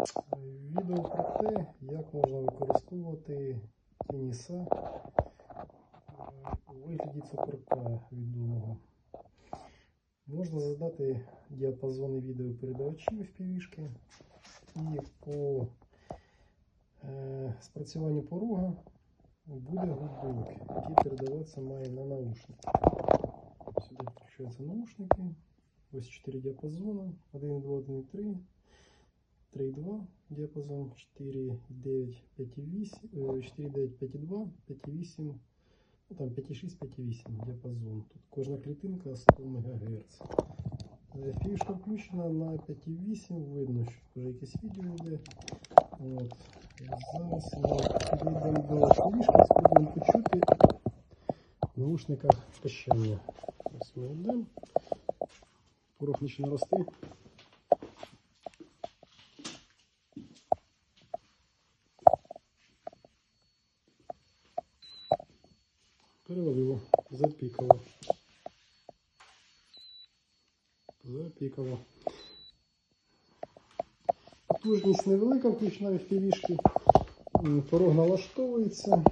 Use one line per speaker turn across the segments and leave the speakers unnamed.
Відео про те, як можна використовувати тініса е, у вигляді цукорка відомого. Можна задати діапазони відеопередавачів FPV-шки і по е, спрацюванню порога буде гудок, який передаватися має на наушники. Сюди включаються наушники. Ось 4 діапазони. 1.2, 1.3. 3,2 діапазон, 4,9, 5,8, е, 4,9, 5,2, 5,8, ну там 5,6, 5,8 діапазон. Тут кожна клітинка 100 МГц. Е, Фішка включена на 5,8, видно, що вже якесь відео йде. От. Зараз підійдемо до фішки, спробуємо почути в наушниках пищання. Ось ми йдемо. Порох почне рости. Переловило, запікало. Запікало. Потужність невелика, включена в фівішки. Порог налаштовується.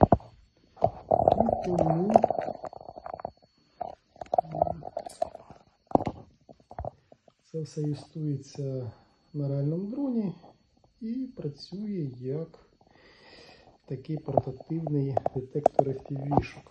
І тому це все юстується на реальному дроні і працює як такий портативний детектор FPV-шок.